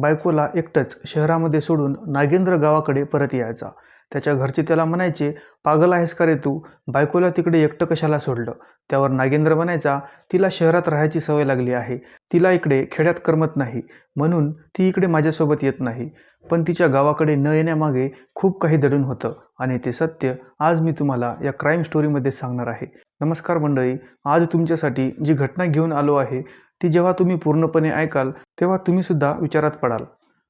बायकोला एकटंच शहरामध्ये सोडून नागेंद्र गावाकडे परत यायचा. त्याच्या घरचे त्याला म्हणायचे पागल आहेस का रे तू? बायकोला तिकडे एकटं कशाला सोडलं? त्यावर नागेंद्र म्हणायचा तिला शहरात राहायची सवय लागली आहे. तिला इकडे खेड्यात करमत नाही. म्हणून ती इकडे माझ्यासोबत येत नाही. पण तिच्या गावाकडे न येण्यामागे खूप काही दडून होतं आणि ते सत्य आज मी तुम्हाला या क्राईम स्टोरीमध्ये सांगणार आहे. नमस्कार मंडळी आज तुमच्यासाठी जी घटना घेऊन आलो आहे ती जेव्हा तुम्ही पूर्णपणे ऐकाल तेव्हा तुम्हीसुद्धा विचारात पडाल.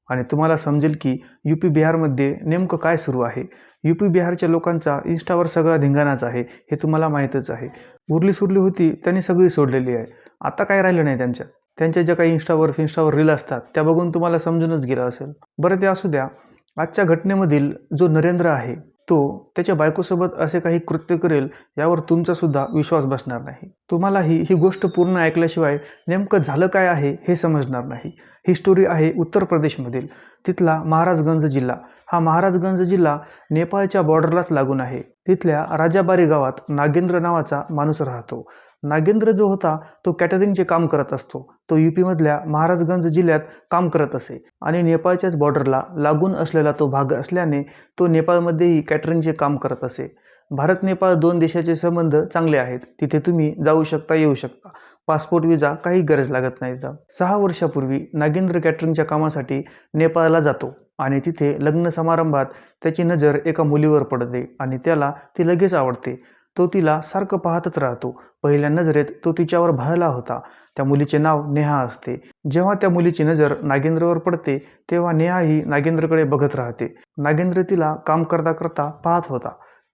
आणि तुम्हाला समजेल की यू पी बिहारमध्ये नेमकं काय सुरू आहे? यू पी बिहारच्या लोकांचा इन्स्टावर सगळा धिंगाणाच आहे हे तुम्हाला माहीतच आहे. उरली सुरली होती त्यांनी सगळी सोडलेली आहे. आता काय राहिलं नाही त्यांच्या? त्यांच्या ज्या काही इन्स्टावर फिन्स्टावर रील असतात त्या बघून तुम्हाला समजूनच गेलं असेल. बरं ते असू द्या. आजच्या घटनेमधील जो नरेंद्र आहे तो त्याच्या बायकोसोबत असे काही कृत्य करेल यावर तुमचासुद्धा विश्वास बसणार नाही. तुम्हालाही ही गोष्ट पूर्ण ऐकल्याशिवाय नेमकं झालं काय आहे हे समजणार नाही. ही स्टोरी आहे उत्तर प्रदेशमधील. तिथला महाराजगंज जिल्हा. हा महाराजगंज जिल्हा नेपाळच्या बॉर्डरलाच लागून आहे. तिथल्या राजाबारी गावात नागेंद्र नावाचा माणूस राहतो. नागेंद्र जो होता तो कॅटरिंगचे काम करत असतो. तो यूपीमधल्या महाराजगंज जिल्ह्यात काम करत असे आणि नेपाळच्याच बॉर्डरला लागून असलेला तो भाग असल्याने तो नेपाळमध्येही कॅटरिंगचे काम करत असे. भारत नेपाळ दोन देशाचे संबंध चांगले आहेत. तिथे तुम्ही जाऊ शकता येऊ शकता. पासपोर्ट विजा काही गरज लागत नाही तर सहा वर्षापूर्वी नागेंद्र कॅटरिंगच्या कामासाठी नेपाळला जातो आणि तिथे लग्न समारंभात त्याची नजर एका मुलीवर पडते आणि त्याला ती लगेच आवडते. तो तिला सारखं पाहतच राहतो. पहिल्या नजरेत तो तिच्यावर भरला होता. त्या मुलीचे नाव नेहा असते. जेव्हा त्या मुलीची नजर नागेंद्रवर पडते तेव्हा नेहा ही नागेंद्रकडे बघत राहते. नागेंद्र तिला काम करता करता पाहत होता.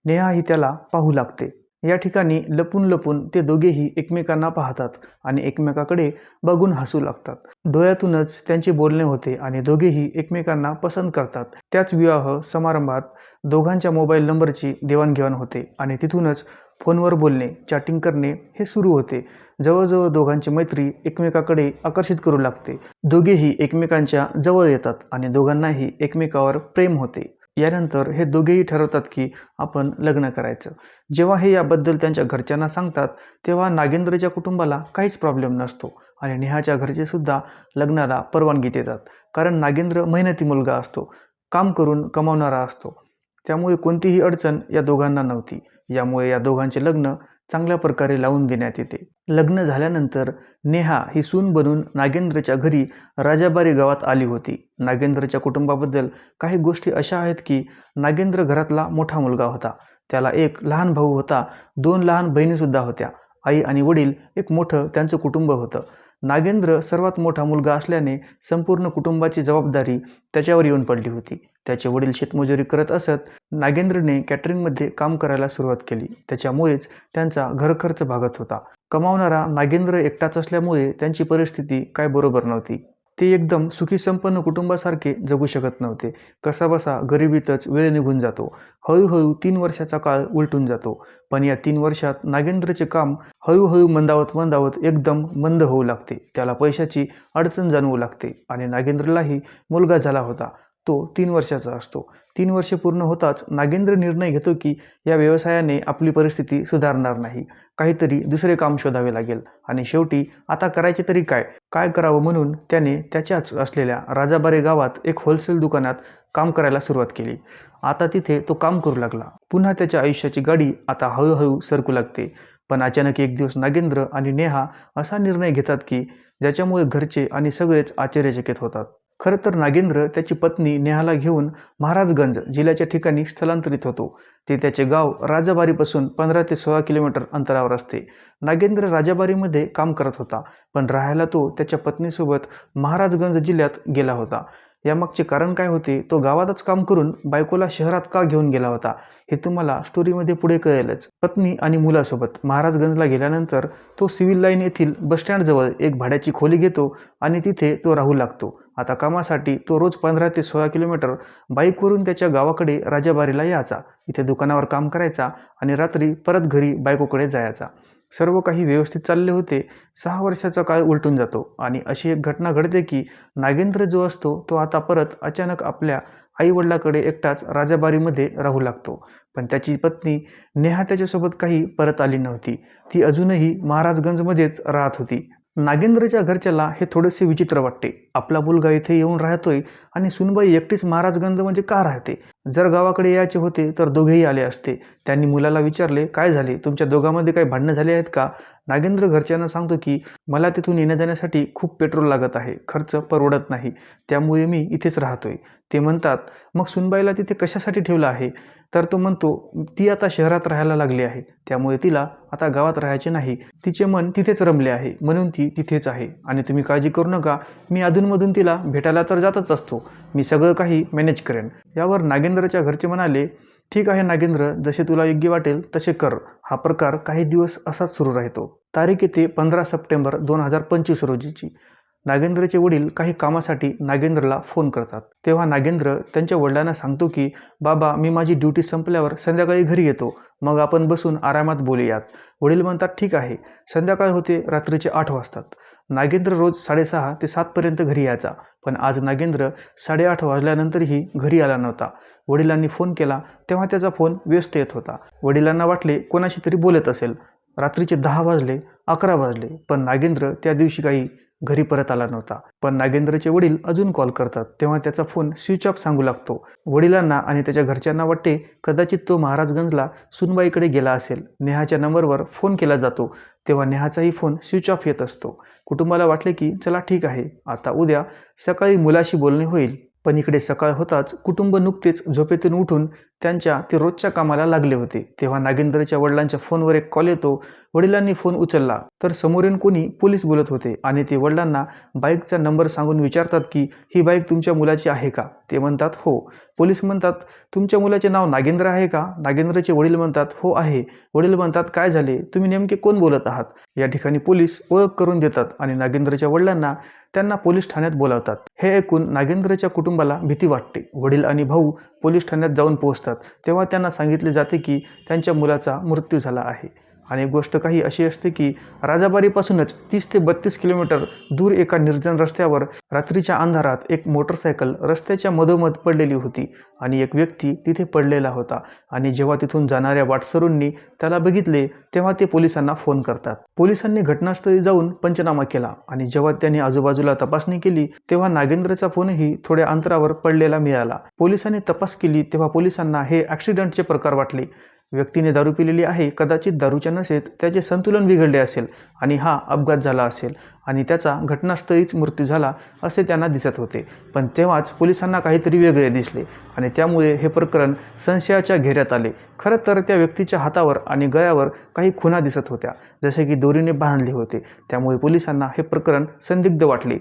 नेहा ही त्याला पाहू लागते. या ठिकाणी लपून लपून ते दोघेही एकमेकांना पाहतात आणि एकमेकाकडे बघून हसू लागतात. डोळ्यातूनच त्यांचे बोलणे होते आणि दोघेही एकमेकांना पसंत करतात. त्याच विवाह समारंभात दोघांच्या मोबाईल नंबरची देवाणघेवाण होते आणि तिथूनच फोनवर बोलणे चॅटिंग करणे हे सुरू होते. जवळजवळ दोघांची मैत्री एकमेकाकडे आकर्षित करू लागते. दोघेही एकमेकांच्या जवळ येतात आणि दोघांनाही एकमेकावर प्रेम होते. यानंतर हे दोघेही ठरवतात की आपण लग्न करायचं. जेव्हा हे याबद्दल त्यांच्या घरच्यांना सांगतात तेव्हा नागेंद्रच्या कुटुंबाला काहीच प्रॉब्लेम नसतो आणि नेहाच्या घरचे सुद्धा लग्नाला परवानगी देतात. कारण नागेंद्र मेहनती मुलगा असतो काम करून कमावणारा असतो. त्यामुळे कोणतीही अडचण या दोघांना नव्हती. यामुळे या दोघांचे लग्न चांगल्या प्रकारे लावून देण्यात येते. लग्न झाल्यानंतर नेहा ही सून बनून नागेंद्रच्या घरी राजाबारी गावात आली होती. नागेंद्रच्या कुटुंबाबद्दल काही गोष्टी अशा आहेत की नागेंद्र घरातला मोठा मुलगा होता. त्याला एक लहान भाऊ होता. दोन लहान बहिणीसुद्धा होत्या. आई आणि वडील एक मोठं त्यांचं कुटुंब होतं. नागेंद्र सर्वात मोठा मुलगा असल्याने संपूर्ण कुटुंबाची जबाबदारी त्याच्यावर येऊन पडली होती. त्याचे वडील शेतमजुरी करत असत नागेंद्रने कॅटरिंगमध्ये काम करायला सुरुवात केली. त्याच्यामुळेच त्यांचा घरखर्च भागत होता. कमावणारा नागेंद्र एकटाच असल्यामुळे त्यांची परिस्थिती काय बरोबर नव्हती. ते एकदम सुखी संपन्न कुटुंबासारखे जगू शकत नव्हते. कसाबसा गरिबीतच वेळ निघून जातो. हळूहळू तीन वर्षाचा काळ उलटून जातो. पण या तीन वर्षात नागेंद्रचे काम हळूहळू मंदावत मंदावत एकदम मंद होऊ लागते. त्याला पैशाची अडचण जाणवू लागते आणि नागेंद्रलाही मुलगा झाला होता. तो तीन वर्षाचा असतो. तीन वर्षे पूर्ण होताच नागेंद्र निर्णय घेतो की या व्यवसायाने आपली परिस्थिती सुधारणार नाही. काहीतरी दुसरे काम शोधावे लागेल. आणि शेवटी आता करायचे तरी काय? काय करावं म्हणून त्याने त्याच्याच असलेल्या राजाबारे गावात एक होलसेल दुकानात काम करायला सुरुवात केली. आता तिथे तो काम करू लागला. पुन्हा त्याच्या आयुष्याची गाडी आता हळूहळू सरकू लागते. पण अचानक एक दिवस नागेंद्र आणि नेहा असा निर्णय घेतात की ज्याच्यामुळे घरचे आणि सगळेच आश्चर्यचकित होतात. खरं तर नागेंद्र त्याची पत्नी नेहाला घेऊन महाराजगंज जिल्ह्याच्या ठिकाणी स्थलांतरित होतो. ते त्याचे गाव राजाबारीपासून पंधरा ते सोळा किलोमीटर अंतरावर असते. नागेंद्र राजाबारीमध्ये काम करत होता पण राहायला तो त्याच्या पत्नीसोबत महाराजगंज जिल्ह्यात गेला होता. यामागचे कारण काय होते? तो गावातच काम करून बायकोला शहरात का घेऊन गेला होता? हे तुम्हाला स्टोरीमध्ये पुढे कळेलच. पत्नी आणि मुलासोबत महाराजगंजला गेल्यानंतर तो सिव्हिल लाईन येथील बसस्टँडजवळ एक भाड्याची खोली घेतो आणि तिथे तो राहू लागतो. आता कामासाठी तो रोज पंधरा ते सोळा किलोमीटर बाईकवरून त्याच्या गावाकडे राजाबारीला यायचा. इथे दुकानावर काम करायचा आणि रात्री परत घरी बायकोकडे जायचा. सर्व काही व्यवस्थित चालले होते सहा वर्षाचा काळ उलटून जातो आणि अशी एक घटना घडते की नागेंद्र जो असतो तो आता परत अचानक आपल्या आईवडिलाकडे एकटाच राजाबारीमध्ये राहू लागतो. पण त्याची पत्नी नेहा त्याच्यासोबत काही परत आली नव्हती. ती अजूनही महाराजगंजमध्येच राहत होती. नागेंद्रच्या घरच्याला हे थोडेसे विचित्र वाटते. आपला मुलगा इथे येऊन राहतोय आणि सुनबाई एकटीच महाराजगंज म्हणजे का राहते? जर गावाकडे यायचे होते तर दोघेही आले असते. त्यांनी मुलाला विचारले काय झाले? तुमच्या दोघांमध्ये काही भांडणं झाले आहेत का? नागेंद्र घरच्यांना सांगतो की मला तिथून येण्या जाण्यासाठी खूप पेट्रोल लागत आहे. खर्च परवडत नाही. त्यामुळे मी इथेच राहतोय. ते म्हणतात मग सुनबाईला तिथे कशासाठी ठेवलं आहे? तर तो म्हणतो ती आता शहरात राहायला लागली आहे. त्यामुळे तिला आता गावात राहायचे नाही. तिचे मन तिथेच रमले आहे. म्हणून ती तिथेच आहे. आणि तुम्ही काळजी करू नका. मी अधूनमधून तिला भेटायला तर जातच असतो. मी सगळं काही मॅनेज करेन. यावर नागेंद्रच्या घरचे म्हणाले ठीक आहे नागेंद्र. जसे तुला योग्य वाटेल तसे कर. हा प्रकार काही दिवस असाच सुरू राहतो. तारीख येते पंधरा सप्टेंबर दोन हजार पंचवीस रोजीची. नागेंद्रचे वडील काही कामासाठी नागेंद्रला फोन करतात. तेव्हा नागेंद्र त्यांच्या वडिलांना सांगतो की बाबा मी माझी ड्युटी संपल्यावर संध्याकाळी घरी येतो. मग आपण बसून आरामात बोलूयात. वडील म्हणतात ठीक आहे. संध्याकाळ होते रात्रीचे आठ वाजतात. नागेंद्र रोज साडेसहा ते सातपर्यंत घरी यायचा. पण आज नागेंद्र साडेआठ वाजल्यानंतरही घरी आला नव्हता. वडिलांनी फोन केला तेव्हा त्याचा फोन व्यस्त येत होता. वडिलांना वाटले कोणाशी तरी बोलत असेल. रात्रीचे दहा वाजले अकरा वाजले. पण नागेंद्र त्या दिवशी काही घरी परत आला नव्हता. पण नागेंद्रचे वडील अजून कॉल करतात. तेव्हा त्याचा फोन स्विच ऑफ सांगू लागतो. वडिलांना आणि त्याच्या घरच्यांना वाटते कदाचित तो महाराजगंजला सुनबाईकडे गेला असेल. नेहाच्या नंबरवर फोन केला जातो. तेव्हा नेहाचाही फोन स्विच ऑफ येत असतो. कुटुंबाला वाटले की चला ठीक आहे. आता उद्या सकाळी मुलाशी बोलणे होईल. पण इकडे सकाळ होताच कुटुंब नुकतेच झोपेतून उठून त्यांच्या ते रोजच्या कामाला लागले होते. तेव्हा नागेंद्रच्या वडिलांच्या फोनवर एक कॉल येतो. वडिलांनी फोन उचलला तर समोरून कोणी पोलीस बोलत होते आणि ते वडिलांना बाईकचा नंबर सांगून विचारतात की ही बाईक तुमच्या मुलाची आहे का? ते म्हणतात हो. पोलीस म्हणतात तुमच्या मुलाचे नाव नागेंद्र आहे का? नागेंद्रचे वडील म्हणतात हो आहे. वडील म्हणतात काय झाले? तुम्ही नेमके कोण बोलत आहात? या ठिकाणी पोलीस ओळख करून देतात आणि नागेंद्रच्या वडिलांना त्यांना पोलीस ठाण्यात बोलावतात. हे ऐकून नागेंद्रच्या कुटुंबाला भीती वाटते. वडील आणि भाऊ पोलीस ठाण्यात जाऊन पोहोचतात. तेव्हा त्यांना सांगितले जाते की त्यांच्या मुलाचा मृत्यू झाला आहे. आणि गोष्ट काही अशी असते की राजाबारीपासूनच तीस ते बत्तीस किलोमीटर दूर एका निर्जन रस्त्यावर रात्रीच्या अंधारात एक मोटरसायकल रस्त्याच्या मधोमध पडलेली होती आणि एक व्यक्ती तिथे पडलेला होता. आणि जेव्हा तिथून जाणाऱ्या वाटसरूंनी त्याला बघितले तेव्हा ते पोलिसांना फोन करतात. पोलिसांनी घटनास्थळी जाऊन पंचनामा केला आणि जेव्हा त्यांनी आजूबाजूला तपासणी केली तेव्हा नागेंद्रचा फोनही थोड्या अंतरावर पडलेला मिळाला. पोलिसांनी तपास केली तेव्हा पोलिसांना हे ॲक्सिडेंटचे प्रकार वाटले. व्यक्तीने दारू पिलेली आहे कदाचित दारूच्या नशेत त्याचे संतुलन बिघडले असेल आणि हा अपघात झाला असेल आणि त्याचा घटनास्थळीच मृत्यू झाला असे त्यांना दिसत होते. पण तेव्हाच पोलिसांना काहीतरी वेगळे दिसले आणि त्यामुळे हे प्रकरण संशयाच्या घेऱ्यात आले. खरं तर त्या व्यक्तीच्या हातावर आणि गळ्यावर काही खुणा दिसत होत्या जसे की दोरीने बांधले होते. त्यामुळे पोलिसांना हे प्रकरण संदिग्ध वाटले.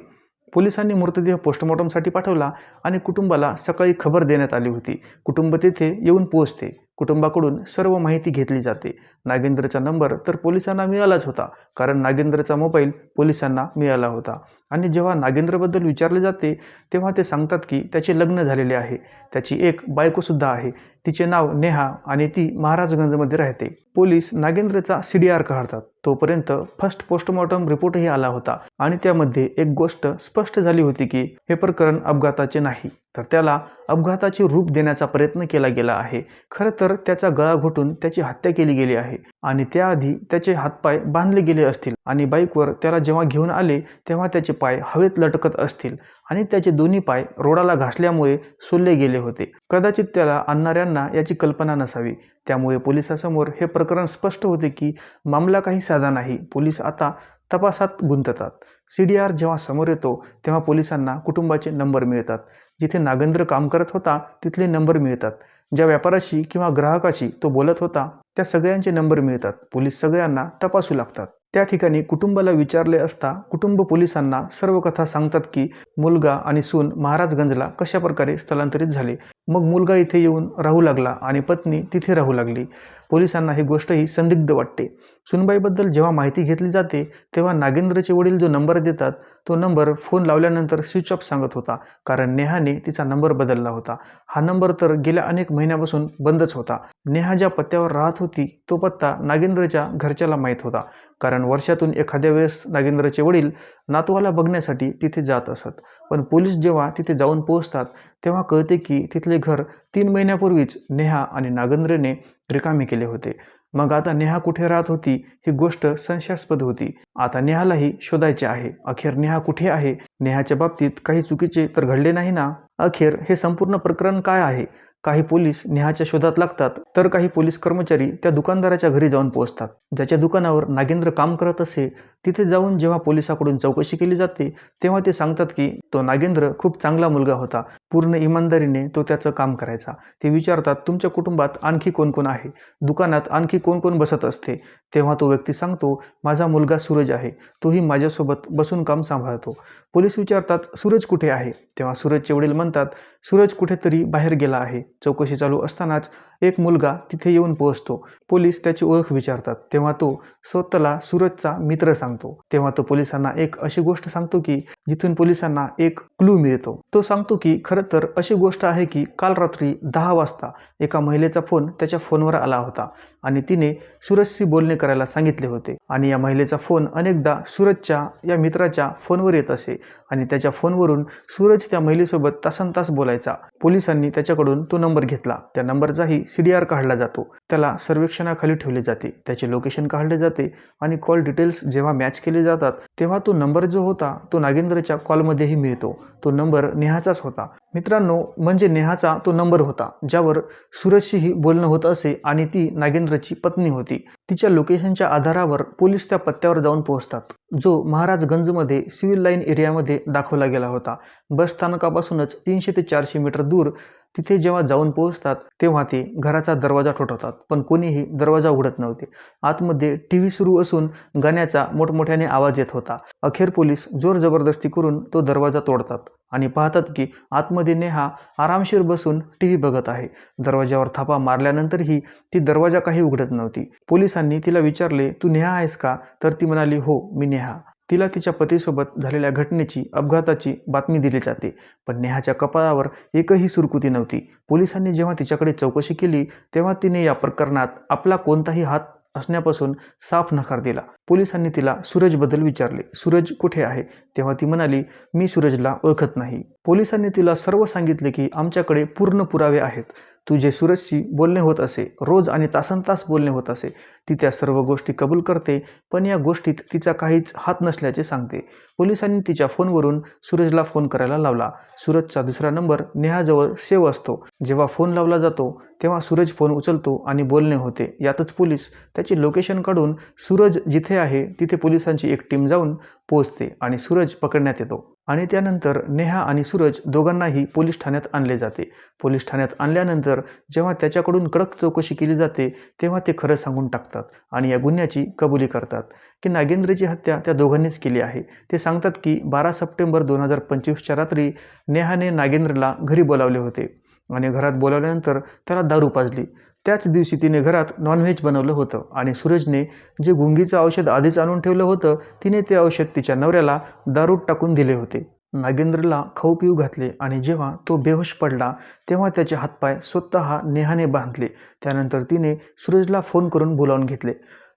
पोलिसांनी मृतदेह पोस्टमॉर्टमसाठी पाठवला आणि कुटुंबाला सकाळी खबर देण्यात आली होती. कुटुंब तेथे येऊन पोहोचते. कुटुंबाकडून सर्व माहिती घेतली जाते. नागेंद्रचा नंबर तर पोलिसांना मिळालाच होता कारण नागेंद्रचा मोबाईल पोलिसांना मिळाला होता. आणि जेव्हा नागेंद्रबद्दल विचारले जाते तेव्हा ते सांगतात की त्याचे लग्न झालेले आहे. त्याची एक बायकोसुद्धा आहे. तिचे नाव नेहा आणि ती महाराजगंजमध्ये राहते. पोलीस नागेंद्रचा सी डी आर काढतात. तोपर्यंत फर्स्ट पोस्टमॉर्टम रिपोर्टही आला होता आणि त्यामध्ये एक गोष्ट स्पष्ट झाली होती की हे प्रकरण अपघाताचे नाही. तर त्याला अपघाताचे रूप देण्याचा प्रयत्न केला गेला आहे. खरं तर त्याचा गळा घोटून त्याची हत्या केली गेली आहे आणि त्याआधी त्याचे हातपाय बांधले गेले असतील आणि बाईकवर त्याला जेव्हा घेऊन आले तेव्हा त्याचे पाय हवेत लटकत असतील आणि त्याचे दोन्ही पाय रोडाला घासल्यामुळे सोलले गेले होते. कदाचित त्याला आणणाऱ्यांना याची कल्पना नसावी. त्यामुळे पोलिसासमोर हे प्रकरण स्पष्ट होते की मामला काही साधा नाही. पोलीस आता तपासात गुंततात. सी डी आर जेव्हा समोर येतो तेव्हा पोलिसांना कुटुंबाचे नंबर मिळतात. जिथे नागेंद्र काम करत होता तिथले नंबर मिळतात. ज्या व्यापाराशी किंवा ग्राहकाशी तो बोलत होता त्या सगळ्यांचे नंबर मिळतात. पोलीस सगळ्यांना तपासू लागतात. त्या ठिकाणी कुटुंबाला विचारले असता कुटुंब पोलिसांना सर्व कथा सांगतात की मुलगा आणि सून महाराजगंजला कशा प्रकारे स्थलांतरित झाले? मग मुलगा इथे येऊन राहू लागला आणि पत्नी तिथे राहू लागली. पोलिसांना ही गोष्टही संदिग्ध वाटते. सुनबाईबद्दल जेव्हा माहिती घेतली जाते तेव्हा नागेंद्रचे वडील जो नंबर देतात तो नंबर फोन लावल्यानंतर स्विच ऑफ सांगत होता कारण नेहाने तिचा नंबर बदलला होता. हा नंबर तर गेल्या अनेक महिन्यापासून बंदच होता. नेहा ज्या पत्त्यावर राहत होती तो पत्ता नागेंद्रच्या घरच्याला माहीत होता कारण वर्षातून एखाद्या वेळेस नागेंद्रचे वडील नातवाला बघण्यासाठी तिथे जात असत. पण पोलीस जेव्हा तिथे जाऊन पोहोचतात तेव्हा कळते की तिथले घर तीन महिन्यापूर्वीच नेहा आणि नागेंद्रने रिकामे केले होते. मग आता नेहा कुठे राहत होती ही गोष्ट संशयास्पद होती. आता नेहालाही शोधायचे आहे. अखेर नेहा कुठे आहे? नेहाच्या बाबतीत काही चुकीचे तर घडले नाही ना? अखेर हे संपूर्ण प्रकरण काय आहे? काही पोलीस नेहाच्या शोधात लागतात तर काही पोलीस कर्मचारी त्या दुकानदाराच्या घरी जाऊन पोहोचतात. ज्याच्या दुकानावर नागेंद्र काम करत असे तिथे जाऊन जेव्हा पोलिसाकडून चौकशी केली जाते तेव्हा ते सांगतात की तो नागेंद्र खूप चांगला मुलगा होता. पूर्ण इमानदारीने तो त्याचं काम करायचा. ते विचारतात तुमच्या कुटुंबात आणखी कोण कोण आहे? दुकानात आणखी कोण कोण बसत असते? तेव्हा तो व्यक्ती सांगतो माझा मुलगा सूरज आहे. तोही माझ्यासोबत बसून काम सांभाळतो. पोलीस विचारतात सूरज कुठे आहे? तेव्हा सूरजचे वडील म्हणतात सूरज कुठेतरी बाहेर गेला आहे. चौकशी चालू असतानाच एक मुलगा तिथे येऊन पोहोचतो. पोलीस त्याची ओळख विचारतात. तेव्हा तो स्वतःला सूरजचा मित्र सांगतो. तेव्हा तो पोलिसांना एक अशी गोष्ट सांगतो की जिथून पोलिसांना एक क्लू मिळतो. तो सांगतो की खरं तर अशी गोष्ट आहे की काल रात्री दहा वाजता एका महिलेचा फोन त्याच्या फोनवर आला होता आणि तिने सूरजशी बोलणे करायला सांगितले होते. आणि या महिलेचा फोन अनेकदा सूरजच्या या मित्राच्या फोनवर येत असे आणि त्याच्या फोनवरून सूरज त्या महिलेसोबत तासन तास बोलायचा. पोलिसांनी त्याच्याकडून तो नंबर घेतला. त्या नंबरचाही सी डी आर काढला जातो. त्याला सर्वेक्षणाखाली ठेवले जाते. त्याचे लोकेशन काढले जाते आणि कॉल डिटेल्स जेव्हा मॅच केले जातात तेव्हा तो नंबर जो होता तो नागेंद्रच्या कॉलमध्येही मिळतो. तो नंबर नेहाचाच होता. मित्रांनो म्हणजे नेहाचा तो नंबर होता ज्यावर सूरजशीही बोलणं होत असे आणि ती नागेंद्रची पत्नी होती. तिच्या लोकेशनच्या आधारावर पोलीस त्या पत्त्यावर जाऊन पोहोचतात जो महाराजगंजमध्ये सिव्हिल लाईन एरियामध्ये दाखवला गेला होता. बस स्थानकापासूनच तीनशे ते चारशे मीटर दूर तिथे जेव्हा जाऊन पोहोचतात तेव्हा ते घराचा दरवाजा ठोठवतात. पण कोणीही दरवाजा उघडत नव्हते. आतमध्ये टी व्ही सुरू असून गाण्याचा मोठमोठ्याने आवाज येत होता. अखेर पोलीस जोर जबरदस्ती करून तो दरवाजा तोडतात आणि पाहतात की आतमध्ये नेहा आरामशीर बसून टी व्ही बघत आहे. दरवाजावर थापा मारल्यानंतरही ती दरवाजा काही उघडत नव्हती. पोलिसांनी तिला विचारले तू नेहा आहेस का? तर ती म्हणाली हो मी नेहा. तिला तिच्या पतीसोबत झालेल्या घटनेची अपघाताची बातमी दिली जाते. पण नेहाच्या कपाळावर एकही सुरकुती नव्हती. पोलिसांनी जेव्हा तिच्याकडे चौकशी केली तेव्हा तिने या प्रकरणात आपला कोणताही हात असण्यापासून साफ नकार दिला. पोलिसांनी तिला सूरजबद्दल विचारले. सूरज कुठे आहे? तेव्हा ती म्हणाली मी सूरजला ओळखत नाही. पोलिसांनी तिला सर्व सांगितले की आमच्याकडे पूर्ण पुरावे आहेत. तुझे सूरजशी बोलणे होत असे रोज आणि तासनतास बोलणे होत असे ती त्या सर्व गोष्टी कबूल करते पण या गोष्टीत तिचा काहीच हात नसल्याचे सांगते. पोलिसांनी तिच्या फोनवरून सूरजला फोन करायला लावला. सूरजचा दुसरा नंबर नेहाजवळ सेव असतो. जेव्हा फोन लावला जातो तेव्हा सूरज फोन उचलतो आणि बोलणे होते. यातच पोलीस त्याची लोकेशन काढून सूरज जिथे आहे तिथे पोलिसांची एक टीम जाऊन पोहोचते आणि सूरज पकडण्यात येतो. आणि त्यानंतर नेहा आणि सूरज दोघांनाही पोलीस ठाण्यात आणले जाते. पोलीस ठाण्यात आणल्यानंतर जेव्हा त्याच्याकडून कडक चौकशी केली जाते तेव्हा ते खरं सांगून टाकतात आणि या गुन्ह्याची कबुली करतात की नागेंद्रची हत्या त्या दोघांनीच केली आहे. ते सांगतात की बारा सप्टेंबर दोन हजार पंचवीसच्या रात्री नेहाने नागेंद्रला घरी बोलावले होते आणि घरात बोलावल्यानंतर त्याला दारू पाजली. त्याच दिवशी तिने घरात नॉनव्हेज बनवलं होतं आणि सूरजने जे गुंगीचं औषध आधीच आणून ठेवलं होतं तिने ते औषध तिच्या नवऱ्याला दारूत टाकून दिले होते. नागेंद्रला खाऊ पिऊ घातले आणि जेव्हा तो बेहोश पडला तेव्हा त्याचे हातपाय स्वतः नेहाने बांधले. त्यानंतर तिने सूरजला फोन करून बोलावून घेतले.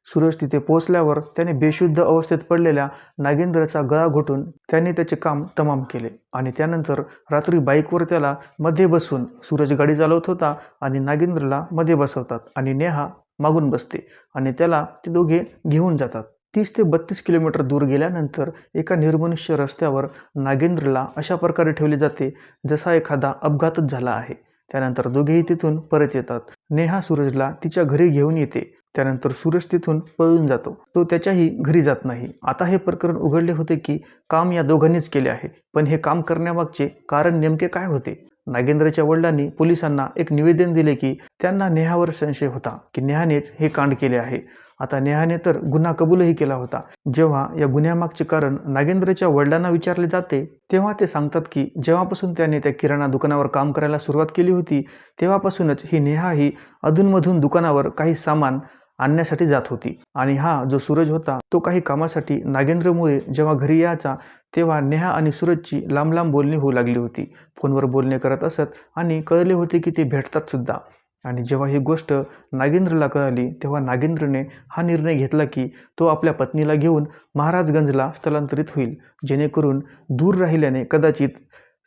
सूरज तिथे पोहोचल्यावर त्याने बेशुद्ध अवस्थेत पडलेल्या नागेंद्रचा गळा घोटून त्याने त्याचे काम तमाम केले आणि त्यानंतर रात्री बाईकवर त्याला मध्ये बसून सूरज गाडी चालवत होता आणि नागेंद्रला मध्ये बसवतात आणि नेहा मागून बसते आणि त्याला ते दोघे घेऊन जातात. तीस ते बत्तीस किलोमीटर दूर गेल्यानंतर एका निर्मनुष्य रस्त्यावर नागेंद्रला अशा प्रकारे ठेवले जाते जसा एखादा अपघातच झाला आहे. त्यानंतर दोघेही तिथून परत येतात. नेहा सूरजला तिच्या घरी घेऊन येते. त्यानंतर सूरज तिथून पळून जातो. तो त्याच्याही घरी जात नाही. आता हे प्रकरण उघडले होते की काम या दोघांनीच केले आहे. पण हे काम करण्यामागचे कारण नेमके काय होते? नागेंद्रच्या वडिलांनी पोलिसांना एक निवेदन दिले की त्यांना नेहावर संशय होता की नेहानेच हे कांड केले आहे. आता नेहाने तर गुन्हा कबूलही केला होता. जेव्हा या गुन्ह्यामागचे कारण नागेंद्रच्या वडिलांना विचारले जाते तेव्हा ते सांगतात की जेव्हापासून त्याने त्या किराणा दुकानावर काम करायला सुरुवात केली होती तेव्हापासूनच ही नेहा ही अधूनमधून दुकानावर काही सामान आणण्यासाठी जात होती. आणि हा जो सूरज होता तो काही कामासाठी नागेंद्रमुळे जेव्हा घरी यायचा तेव्हा नेहा आणि सूरजची लांब लांब बोलणी होऊ लागली होती. फोनवर बोलणे करत असत आणि कळले होते की ते भेटतात सुद्धा. आणि जेव्हा ही गोष्ट नागेंद्रला कळाली तेव्हा नागेंद्रने हा निर्णय घेतला की तो आपल्या पत्नीला घेऊन महाराजगंजला स्थलांतरित होईल जेणेकरून दूर राहिल्याने कदाचित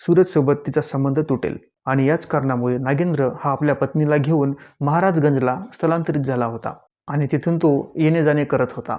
सूरजसोबत तिचा संबंध तुटेल. आणि याच कारणामुळे नागेंद्र हा आपल्या पत्नीला घेऊन महाराजगंजला स्थलांतरित झाला होता आणि तिथून तो येणे जाणे करत होता.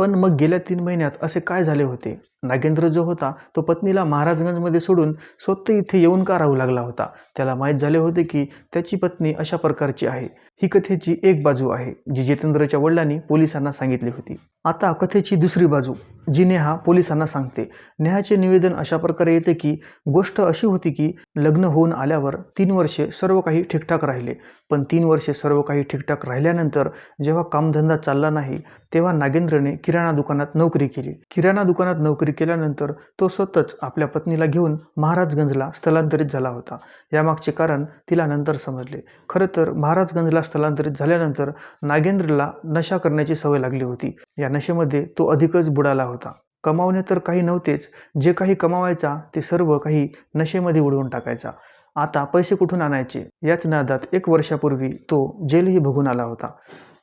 पण मग गेल्या तीन महिन्यात असे काय झाले होते? नागेंद्र जो होता तो पत्नीला महाराजगंजमध्ये सोडून स्वतः इथे येऊन का राहू लागला होता? त्याला माहीत झाले होते की त्याची पत्नी अशा प्रकारची आहे. ही कथेची एक बाजू आहे जी जितेंद्रच्या वडिलांनी पोलिसांना सांगितली होती. आता कथेची दुसरी बाजू जी नेहा पोलिसांना सांगते. नेहाचे निवेदन अशा प्रकारे येते की गोष्ट अशी होती की लग्न होऊन आल्यावर तीन वर्षे सर्व काही ठीकठाक राहिले. पण तीन वर्षे सर्व काही ठीकठाक राहिल्यानंतर जेव्हा कामधंदा चालला नाही तेव्हा नागेंद्रने किराणा दुकानात नोकरी केली. किराणा दुकानात नोकरी केल्यानंतर तो स्वतःच आपल्या पत्नीला घेऊन महाराजगंजला स्थलांतरित झाला होता. यामागचे कारण तिला नंतर समजले. खरं तर महाराजगंजला स्थलांतरित झाल्यानंतर नागेंद्रला नशा करण्याची सवय लागली होती. या नशेमध्ये तो अधिकच बुडाला होता. कमावणे तर काही नव्हतेच जे काही कमावायचा ते सर्व काही नशेमध्ये उडवून टाकायचा. आता पैसे कुठून आणायचे? याच नादात एक वर्षापूर्वी तो जेलही बघून आला होता.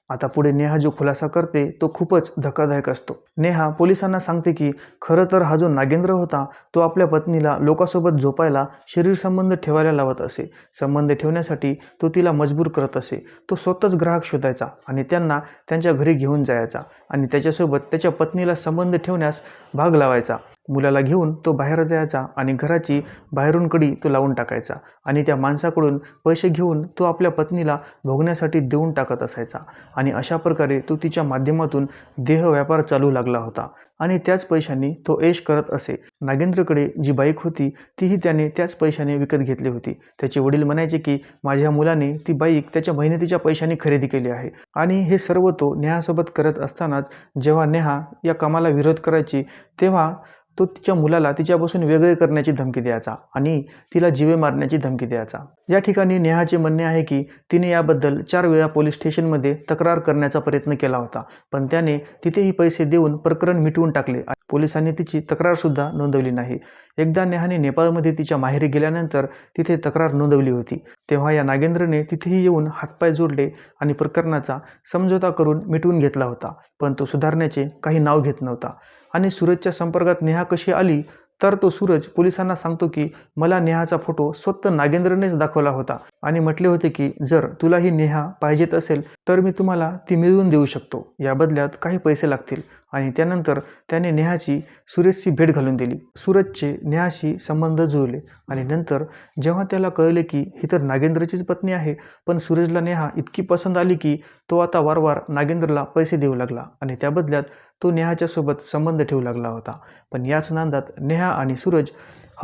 आता पुढे नेहा जो खुलासा करते तो खूपच धक्कादायक असतो. नेहा पोलिसांना सांगते की खरं तर हा जो नागेंद्र होता तो आपल्या पत्नीला लोकांसोबत झोपायला शरीर संबंध ठेवायला लावत असे. संबंध ठेवण्यासाठी तो तिला मजबूर करत असे. तो स्वतःच ग्राहक शोधायचा आणि त्यांना त्यांच्या घरी घेऊन जायचा आणि त्याच्यासोबत त्याच्या पत्नीला संबंध ठेवण्यास भाग लावायचा. मुलाला घेऊन तो बाहेर जायचा आणि घराची बाहेरून कडी तो लावून टाकायचा आणि त्या माणसाकडून पैसे घेऊन तो आपल्या पत्नीला भोगण्यासाठी देऊन टाकत असायचा. आणि अशा प्रकारे तो तिच्या माध्यमातून देह व्यापार चालू लागला होता आणि त्याच पैशांनी तो ऐश करत असे. नागेंद्रकडे जी बाईक होती तीही त्याने त्याच पैशाने विकत घेतली होती. त्याचे वडील म्हणायचे की माझ्या मुलाने ती बाईक त्याच्या मेहनतीच्या पैशाने खरेदी केली आहे आणि हे सर्व तो नेहासोबत करत असतानाच जेव्हा नेहा या कामाला विरोध करायची तेव्हा तो तिच्या मुलाला तिच्यापासून वेगळे करण्याची धमकी द्यायचा आणि तिला जीवे मारण्याची धमकी द्यायचा. या ठिकाणी नेहाचे म्हणणे आहे की तिने याबद्दल चार वेळा पोलीस स्टेशनमध्ये तक्रार करण्याचा प्रयत्न केला होता पण त्याने तिथेही पैसे देऊन प्रकरण मिटवून टाकले. पोलिसांनी तिची तक्रारसुद्धा नोंदवली नाही. एकदा नेहाने नेपाळमध्ये तिच्या माहेरी गेल्यानंतर तिथे तक्रार नोंदवली होती. तेव्हा या नागेंद्रने तिथेही येऊन हातपाय जोडले आणि प्रकरणाचा समझोता करून मिटवून घेतला होता पण तो सुधारण्याचे काही नाव घेत नव्हता. आणि सूरजच्या संपर्कात नेहा कशी आली तर तो सूरज पोलिसांना सांगतो की मला नेहाचा फोटो स्वतः नागेंद्रनेच दाखवला होता आणि म्हटले होते की जर तुला ही नेहा पाहिजेत असेल तर मी तुम्हाला ती मिळवून देऊ शकतो. या बदल्यात काही पैसे लागतील. आणि त्यानंतर त्याने नेहाची सुरेशची भेट घालून दिली. सूरजचे नेहाशी संबंध जुळले आणि नंतर जेव्हा त्याला कळले की ही तर नागेंद्रचीच पत्नी आहे पण सूरजला नेहा इतकी पसंत आली की तो आता वारंवार नागेंद्रला पैसे देऊ लागला आणि त्या बदल्यात तो नेहाच्या सोबत संबंध ठेवू लागला होता. पण याच नांदात नेहा आणि सूरज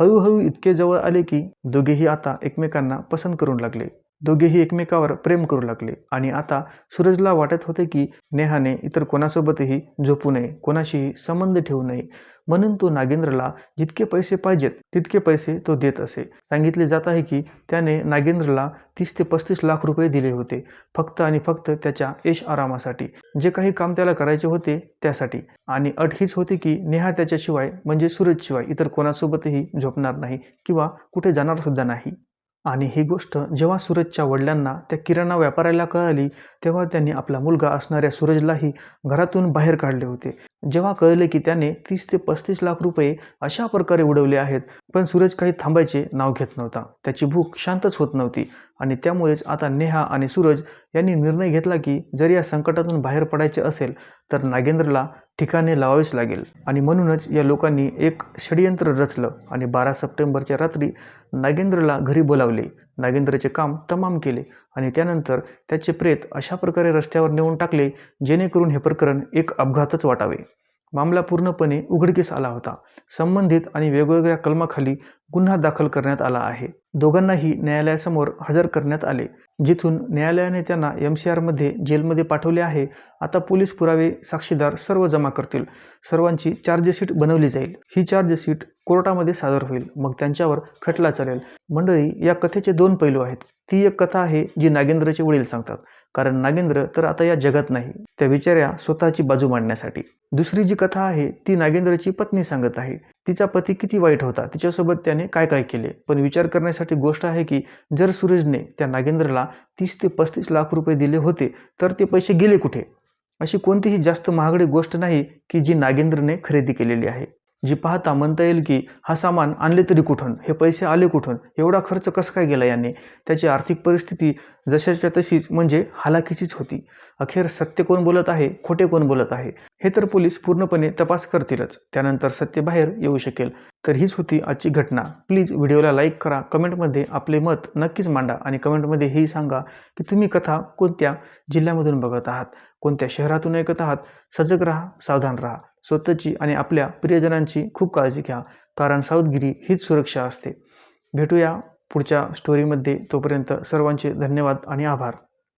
हळूहळू इतके जवळ आले की दोघेही आता एकमेकांना पसंत करू लागले. दोघेही एकमेकावर प्रेम करू लागले. आणि आता सूरजला वाटत होते की नेहाने इतर कोणासोबतही झोपू नये कोणाशीही संबंध ठेवू नये. म्हणून तो नागेंद्रला जितके पैसे पाहिजेत तितके पैसे तो देत असे. सांगितले जात आहे की त्याने नागेंद्रला तीस ते पस्तीस लाख रुपये दिले होते फक्त आणि फक्त त्याच्या यश आरामासाठी. जे काही काम त्याला करायचे होते त्यासाठी. आणि अट हीच होती की नेहा त्याच्याशिवाय म्हणजे सूरजशिवाय इतर कोणासोबतही झोपणार नाही किंवा कुठे जाणार सुद्धा नाही. आणि ही गोष्ट जेव्हा सूरजच्या वडिलांना त्या किराणा व्यापाऱ्याला कळाली तेव्हा त्यांनी आपला मुलगा असणाऱ्या सूरजलाही घरातून बाहेर काढले होते. जेव्हा कळले की त्याने तीस ते पस्तीस लाख रुपये अशा प्रकारे उडवले आहेत पण सूरज काही थांबायचे नाव घेत नव्हता. त्याची भूक शांतच होत नव्हती आणि त्यामुळेच आता नेहा आणि सूरज यांनी निर्णय घेतला की जर या संकटातून बाहेर पडायचे असेल तर नागेंद्रला ठिकाणे लावावीच लागेल. आणि म्हणूनच या लोकांनी एक षडयंत्र रचलं आणि बारा सप्टेंबरच्या रात्री नागेंद्रला घरी बोलावले. नागेंद्रचे काम तमाम केले आणि त्यानंतर त्याचे प्रेत अशा प्रकारे रस्त्यावर नेऊन टाकले जेणेकरून हे प्रकरण एक अपघातच वाटावे. मामला पूर्णपणे उघडकीस आला होता. संबंधित आणि वेगवेगळ्या कलमाखाली गुन्हा दाखल करण्यात आला आहे. दोघांनाही न्यायालयासमोर हजर करण्यात आले. जिथून न्यायालयाने त्यांना एम सी आरमध्ये जेलमध्ये पाठवले आहे. आता पोलीस पुरावे साक्षीदार सर्व जमा करतील. सर्वांची चार्जशीट बनवली जाईल. ही चार्जशीट कोर्टामध्ये सादर होईल. मग त्यांच्यावर खटला चालेल. मंडळी या कथेचे दोन पैलू आहेत. ती एक कथा आहे जी नागेंद्रचे वडील सांगतात. कारण नागेंद्र तर आता या जगात नाही त्या विचार्या स्वतःची बाजू मांडण्यासाठी. दुसरी जी कथा आहे ती नागेंद्रची पत्नी सांगत आहे. तिचा पती किती वाईट होता तिच्यासोबत त्याने काय काय केले? पण विचार करण्यासाठी गोष्ट आहे की जर सूरजने त्या नागेंद्रला तीस ते पस्तीस लाख रुपये दिले होते तर ते पैसे गेले कुठे? अशी कोणतीही जास्त महागडी गोष्ट नाही की जी नागेंद्रने खरेदी केलेली आहे. जी पाहता म्हणता येईल की हा सामान आणले तरी कुठून? हे पैसे आले कुठून? एवढा खर्च कसा काय गेला यांनी? त्याची आर्थिक परिस्थिती जशाच्या तशीच म्हणजे हालाकीचीच होती. अखेर सत्य कोण बोलत आहे? खोटे कोण बोलत आहे? हे तर पोलीस पूर्णपणे तपास करतीलच. त्यानंतर सत्य बाहेर येऊ शकेल. तर हीच होती आजची घटना. प्लीज व्हिडिओला लाईक करा. कमेंटमध्ये आपले मत नक्कीच मांडा आणि कमेंटमध्ये हेही सांगा की तुम्ही कथा कोणत्या जिल्ह्यामधून बघत आहात? कोणत्या शहरातून ऐकत आहात? सजग राहा सावधान राहा. स्वतःची आणि आपल्या प्रियजनांची खूप काळजी घ्या कारण सावधगिरी हीच सुरक्षा असते. भेटूया पुढच्या स्टोरीमध्ये तोपर्यंत सर्वांचे धन्यवाद आणि आभार.